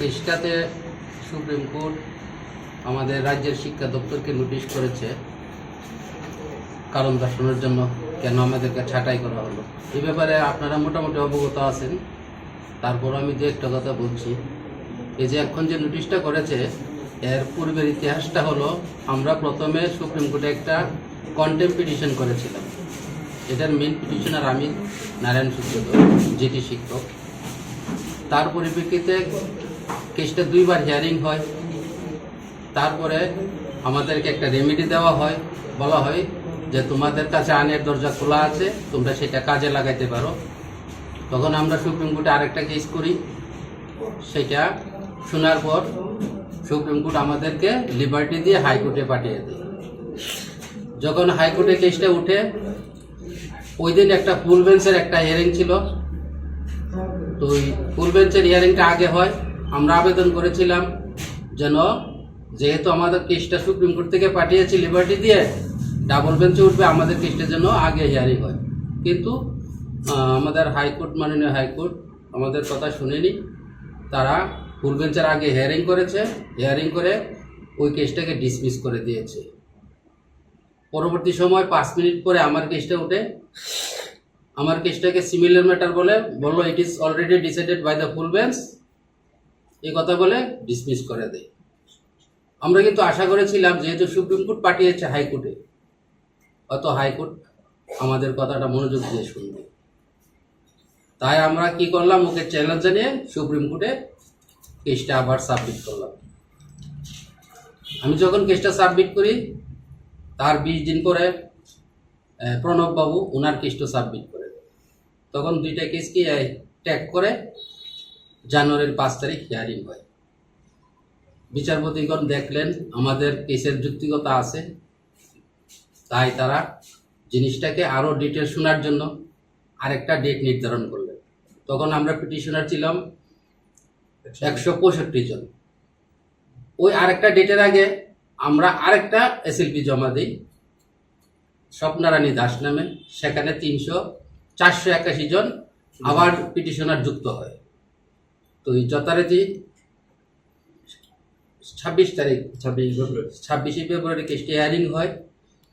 কেসটাতে supreme court আমাদের রাজ্যের শিক্ষা দপ্তরকে নোটিশ করেছে। কারণ দর্শনের জন্য কেন আমাদেরকে ছাঁটাই করা হলো। এই ব্যাপারে আপনারা মোটামুটি অবগত আছেন। তারপর আমি যে একটা কথা বলছি। এই যে এখন যে নোটিশটা করেছে, এর পূর্বের ইতিহাসটা হলো, আমরা প্রথমে সুপ্রিম কোর্টে একটা কন্টেম পিটিশন করেছিলাম। এটার মেন পিটিশনার আমি নারায়ণ সুব্রত যেটি শিক্ষক। তার পরিপ্রেক্ষিতে কেসটা দুইবার হিয়ারিং হয়। তারপরে আমাদেরকে একটা রেমেডি দেওয়া হয়। বলা হয় যে তোমাদের কাছে আইনের দরজা খোলা আছে, তোমরা সেটা কাজে লাগাইতে পারো। তখন আমরা সুপ্রিম কোর্টে আরেকটা কেস করি। সেটা শোনার পর সুপ্রিম কোর্ট আমাদেরকে লিবার্টি দিয়ে হাইকোর্টে পাঠিয়ে দেয়। যখন হাইকোর্টে কেসটা উঠে ওই দিন একটা ফুল বেঞ্চের একটা হিয়ারিং ছিল। তো ওই ফুল বেঞ্চের হিয়ারিংটা আগে হয়। আমরা আবেদন করেছিলাম, যেন যেহেতু আমাদের কেসটা সুপ্রিম কোর্ট থেকে পাঠিয়েছি লিবার্টি দিয়ে ডাবল বেঞ্চে উঠবে, আমাদের কেসটা যেন আগে হিয়ারিং হয়। কিন্তু আমাদের হাইকোর্ট মাননীয় হাইকোর্ট আমাদের কথা শুনেনি। তারা ফুল বেঞ্চের আগে হিয়ারিং করেছে হিয়ারিং করে ওই কেসটাকে ডিসমিস করে দিয়েছে। পরবর্তী সময় পাঁচ মিনিট পরে আমার কেসটা উঠে, আমার কেসটাকে সিমিলার ম্যাটার বলে, বলল it is already decided by the full bench এই কথা বলে ডিসমিস করে দেয়। আমরা কিন্তু আশা করেছিলাম, যেহেতু সুপ্রিম কোর্ট পাঠিয়েছে হাইকোর্টে, অত হাইকোর্ট আমাদের কথাটা মনোযোগ দিয়ে শুনবে। তাই আমরা কি করলাম, ওকে চ্যালেঞ্জ জানিয়ে সুপ্রিম কোর্টে কেসটা আবার সাবমিট করলাম। আমি যখন কেসটা সাবমিট করি, তার বিশ দিন পরে প্রণববাবু ওনার কেসটা সাবমিট করে তখন দুইটা কেস কি ট্যাগ করে জানুয়ারির পাঁচ তারিখ হিয়ারিং হয়। বিচারপতিগণ দেখলেন, আমাদের কেসের যুক্তিকতা আছে। তাই তারা জিনিসটাকে আরও ডিটেল শোনার জন্য আরেকটা ডেট নির্ধারণ করলেন। তখন আমরা পিটিশনার ছিলাম একশো পঁয়ষট্টি জন। ওই আরেকটা ডেটের আগে আমরা আরেকটা এসএলপি জমা দিই, স্বপ্নারানী দাস নামে। সেখানে তিনশো চারশো একাশি জন আবার পিটিশনার যুক্ত হয়। তো এই যথারীতি ছাব্বিশ তারিখ ছাব্বিশ ফেব্রুয়ারি। ছাব্বিশে ফেব্রুয়ারি কেসটি হিয়ারিং হয়।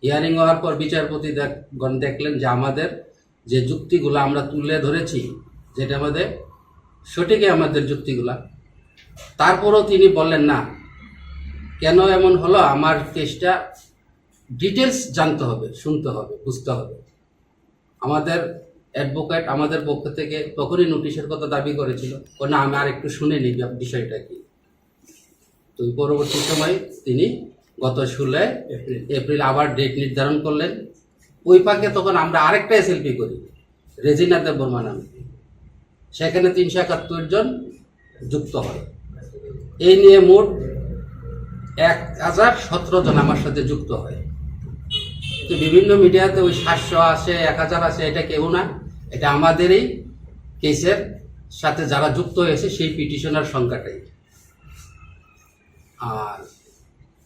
হিয়ারিং হওয়ার পর বিচারপতি গণ দেখলেন যে আমাদের যে যুক্তিগুলো আমরা তুলে ধরেছি যেটা আমাদের সঠিকই আমাদের যুক্তিগুলা তারপরও তিনি বললেন না কেন এমন হলো? আমার কেসটা ডিটেলস জানতে হবে শুনতে হবে বুঝতে হবে। আমাদের অ্যাডভোকেট আমাদের পক্ষ থেকে তখনই নোটিশের কথা দাবি করেছিল। ও না, আমি আর একটু শুনে নিই বিষয়টা কি। তো পরবর্তী সময় তিনি গত ষোলো এপ্রিল এপ্রিল আবার ডেট নির্ধারণ করলেন। ওই পাকে তখন আমরা আরেকটা এসএলপি করি রেজিনা দেববর্মা নামে। সেখানে তিনশো একাত্তর জন যুক্ত হয়। এই নিয়ে মোট এক হাজার সতেরো জন আমার সাথে যুক্ত হয়। তো বিভিন্ন মিডিয়াতে ওই সাতশো আসে, এক হাজার আসে, এটা কেউ না। এটা আমাদেরই কেসের সাথে যারা যুক্ত হয়েছে, সেই পিটিশনার সংখ্যাটাই। আর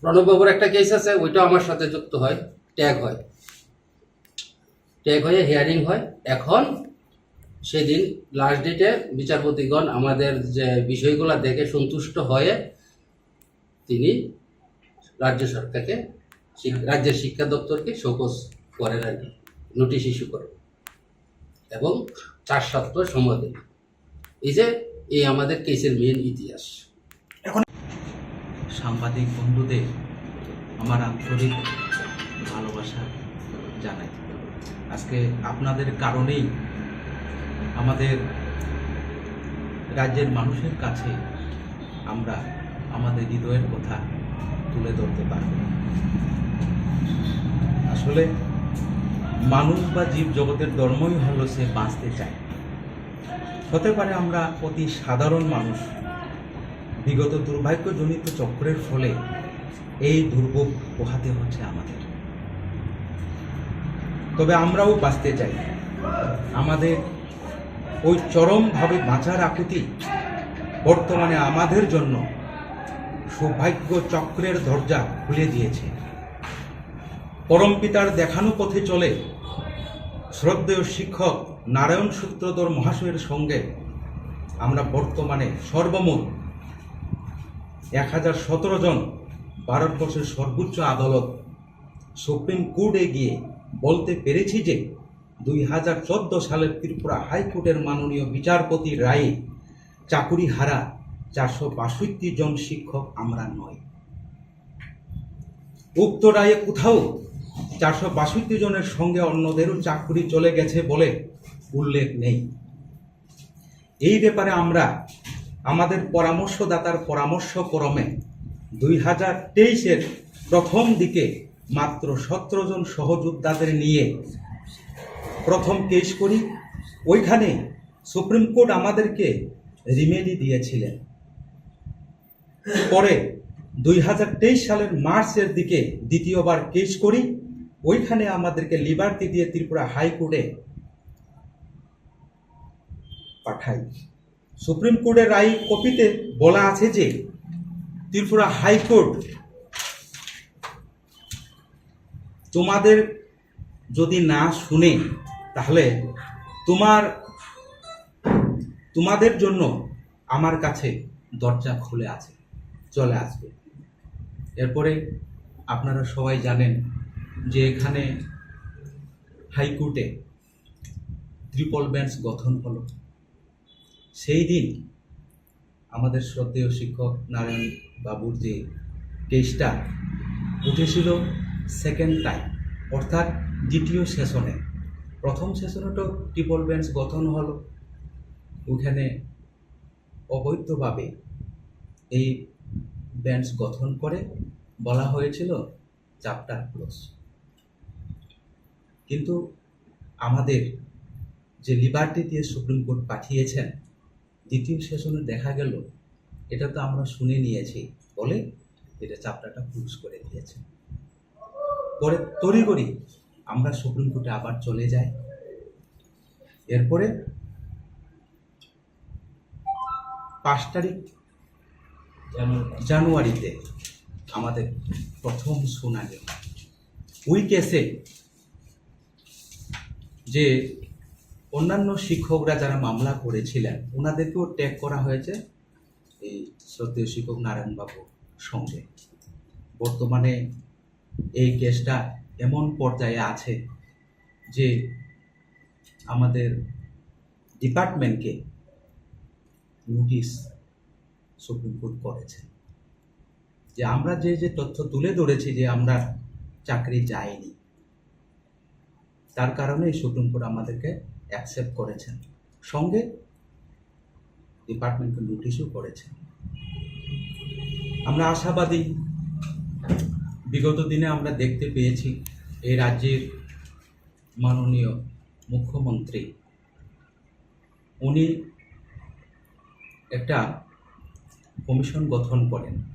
প্রণববাবুর একটা কেস আছে, ওইটাও আমার সাথে যুক্ত হয়, ট্যাগ হয়। ট্যাগ হয়ে হিয়ারিং হয়। এখন সেদিন লাস্ট ডেটে বিচারপতিগণ আমাদের যে বিষয়গুলো দেখে সন্তুষ্ট হয়ে তিনি রাজ্য সরকারকে, রাজ্যের শিক্ষা দপ্তরকে শোকজ করেন আর কি, নোটিশ ইস্যু করেন। এবং চার সপ্তাহ সময় দেন এই যে, এই আমাদের কেসের মেন ইতিহাস। এখন সাংবাদিক বন্ধুদের আমার আন্তরিক ভালোবাসা জানাই। আজকে আপনাদের কারণেই আমাদের রাজ্যের মানুষের কাছে আমরা আমাদের হৃদয়ের কথা তুলে ধরতে পারব। আসলে মানুষ বা জীব জগতের ধর্মই হলো সে বাঁচতে চায়। হতে পারে আমরা অতি সাধারণ মানুষ, বিগত দুর্ভাগ্যজনিত চক্রের ফলে এই দুর্ভোগ পোহাতে হচ্ছে আমাদের। তবে আমরাও বাঁচতে চাই। আমাদের ওই চরমভাবে বাঁচার আকুতি বর্তমানে আমাদের জন্য সৌভাগ্য চক্রের দরজা খুলে দিয়েছে। পরম পিতার দেখানো পথে চলে শ্রদ্ধেয় শিক্ষক নারায়ণ সূত্রধর মহাশয়ের সঙ্গে আমরা বর্তমানে সর্বমোট এক হাজার সতেরো জন ভারতবর্ষের সর্বোচ্চ আদালত সুপ্রিম কোর্টে গিয়ে বলতে পেরেছি যে দুই হাজার চোদ্দ সালের ত্রিপুরা হাইকোর্টের মাননীয় বিচারপতি রায়ে চাকুরি হারা চারশো বাষট্টি জন শিক্ষক আমরা নয় উক্ত রায়ে কোথাও চারশো বাষট্টি জনের সঙ্গে অন্যদেরও চাকুরি চলে গেছে বলে উল্লেখ নেই। এই ব্যাপারে আমরা আমাদের পরামর্শদাতার পরামর্শ ক্রমে দুই হাজার তেইশের প্রথম দিকে মাত্র সতেরো জন সহযোদ্ধাদের নিয়ে প্রথম কেস করি। ওইখানে সুপ্রিম কোর্ট আমাদেরকে রিমেডি দিয়েছিলেন। পরে দুই হাজার তেইশ সালের মার্চের দিকে দ্বিতীয়বার কেস করি। ওইখানে আমাদেরকে লিবার্টি দিয়ে ত্রিপুরা হাইকোর্টে পাঠাই সুপ্রিম কোর্টের রায় কপিতে বলা আছে যে, ত্রিপুরা হাইকোর্ট তোমাদের যদি না শুনে, তাহলে তোমার, তোমাদের জন্য আমার কাছে দরজা খুলে আছে, চলে আসবে। এরপরে আপনারা সবাই জানেন যে এখানে হাইকোর্টে ট্রিপল বেঞ্চ গঠন হলো। সেই দিন আমাদের শ্রদ্ধেয় শিক্ষক নারায়ণ বাবুর যে কেসটা উঠেছিল সেকেন্ড টাইম অর্থাৎ দ্বিতীয় সেশনে প্রথম সেশনে তো ট্রিপল বেঞ্চ গঠন হলো। ওখানে অবৈধভাবে এই বেঞ্চ গঠন করে বলা হয়েছিল চ্যাপ্টার ক্লোজ কিন্তু আমাদের যে লিবার্টি দিয়ে সুপ্রিম কোর্ট পাঠিয়েছেন, দ্বিতীয় সেশনে দেখা গেল, এটা তো আমরা শুনে নিয়েছি বলে এটা চ্যাপ্টারটা ক্লোজ করে দিয়েছে। পরে তড়িঘড়ি আমরা সুপ্রিম কোর্টে আবার চলে যাই। এরপরে পাঁচ তারিখ জানুয়ারিতে আমাদের প্রথম শুনানি। ওই কেসে যে অন্যান্য শিক্ষকরা যারা মামলা করেছিলেন ওনাদেরকেও ট্যাগ করা হয়েছে এই শ্রদ্ধেয় শিক্ষক নারায়ণবাবুর সঙ্গে। বর্তমানে এই কেসটা এমন পর্যায়ে আছে যে আমাদের ডিপার্টমেন্টকে নোটিশ সুপ্রিম কোর্ট করেছে। যে আমরা যে যে তথ্য তুলে ধরেছি যে আমরা চাকরি যায়নি তার কারণে সুপ্রিম কোর্ট আমাদেরকে অ্যাকসেপ্ট করেছেন। সঙ্গে ডিপার্টমেন্টকে নোটিশও করেছেন। আমরা আশাবাদী, বিগত দিনে আমরা দেখতে পেয়েছি এই রাজ্যের মাননীয় মুখ্যমন্ত্রী, উনি একটা কমিশন গঠন করেন।